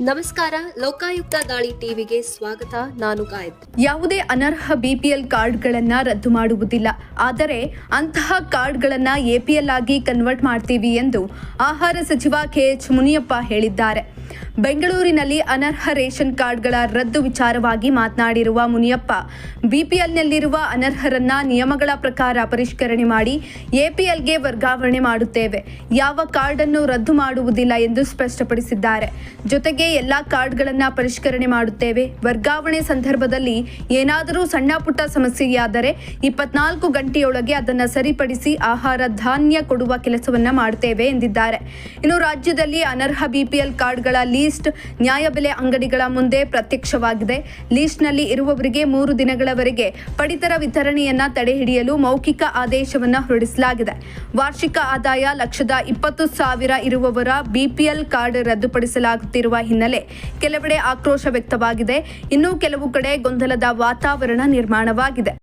ನಮಸ್ಕಾರ, ಲೋಕಾಯುಕ್ತ ದಾಳಿ ಟಿವಿಗೆ ಸ್ವಾಗತ. ನಾನು ಗಾಯತ್ರಿ. ಯಾವುದೇ ಅನರ್ಹ ಬಿಪಿಎಲ್ ಕಾರ್ಡ್ಗಳನ್ನು ರದ್ದು ಮಾಡುವುದಿಲ್ಲ. ಆದರೆ ಅಂತಹ ಕಾರ್ಡ್ಗಳನ್ನು ಎಪಿಎಲ್ ಆಗಿ ಕನ್ವರ್ಟ್ ಮಾಡ್ತೀವಿ ಎಂದು ಆಹಾರ ಸಚಿವ ಕೆಎಚ್ ಮುನಿಯಪ್ಪ ಹೇಳಿದ್ದಾರೆ. ಬೆಂಗಳೂರಿನಲ್ಲಿ ಅನರ್ಹ ರೇಷನ್ ಕಾರ್ಡ್ಗಳ ರದ್ದು ವಿಚಾರವಾಗಿ ಮಾತನಾಡಿರುವ ಮುನಿಯಪ್ಪ, ಬಿಪಿಎಲ್ನಲ್ಲಿರುವ ಅನರ್ಹರನ್ನ ನಿಯಮಗಳ ಪ್ರಕಾರ ಪರಿಷ್ಕರಣೆ ಮಾಡಿ ಎಪಿಎಲ್ಗೆ ವರ್ಗಾವಣೆ ಮಾಡುತ್ತೇವೆ. ಯಾವ ಕಾರ್ಡನ್ನು ರದ್ದು ಮಾಡುವುದಿಲ್ಲ ಎಂದು ಸ್ಪಷ್ಟಪಡಿಸಿದ್ದಾರೆ. ಜೊತೆಗೆ ಎಲ್ಲ ಕಾರ್ಡ್ಗಳನ್ನು ಪರಿಷ್ಕರಣೆ ಮಾಡುತ್ತೇವೆ. ವರ್ಗಾವಣೆ ಸಂದರ್ಭದಲ್ಲಿ ಏನಾದರೂ ಸಣ್ಣ ಪುಟ್ಟ ಸಮಸ್ಯೆಯಾದರೆ ಇಪ್ಪತ್ನಾಲ್ಕು ಗಂಟೆಯೊಳಗೆ ಅದನ್ನು ಸರಿಪಡಿಸಿ ಆಹಾರ ಧಾನ್ಯ ಕೊಡುವ ಕೆಲಸವನ್ನ ಮಾಡುತ್ತೇವೆ ಎಂದಿದ್ದಾರೆ. ಇನ್ನು ರಾಜ್ಯದಲ್ಲಿ ಅನರ್ಹ ಬಿಪಿಎಲ್ ಕಾರ್ಡ್ಗಳ ಲೀಸ್ಟ್ ನ್ಯಾಯಬೆಲೆ ಅಂಗಡಿಗಳ ಮುಂದೆ ಪ್ರತ್ಯಕ್ಷವಾಗಿದೆ. ಲೀಸ್ಟ್ನಲ್ಲಿ ಇರುವವರಿಗೆ ಮೂರು ದಿನಗಳವರೆಗೆ ಪಡಿತರ ವಿತರಣೆಯನ್ನ ತಡೆಹಿಡಿಯಲು ಮೌಖಿಕ ಆದೇಶವನ್ನು ಹೊರಡಿಸಲಾಗಿದೆ. ವಾರ್ಷಿಕ ಆದಾಯ ಲಕ್ಷದ ಇಪ್ಪತ್ತು ಸಾವಿರ ಇರುವವರ ಬಿಪಿಎಲ್ ಕಾರ್ಡ್ ರದ್ದುಪಡಿಸಲಾಗುತ್ತಿರುವ ಹಿನ್ನೆಲೆ ಕೆಲವೆಡೆ ಆಕ್ರೋಶ ವ್ಯಕ್ತವಾಗಿದೆ. ಇನ್ನು ಕೆಲವು ಕಡೆ ಗೊಂದಲದ ವಾತಾವರಣ ನಿರ್ಮಾಣವಾಗಿದೆ.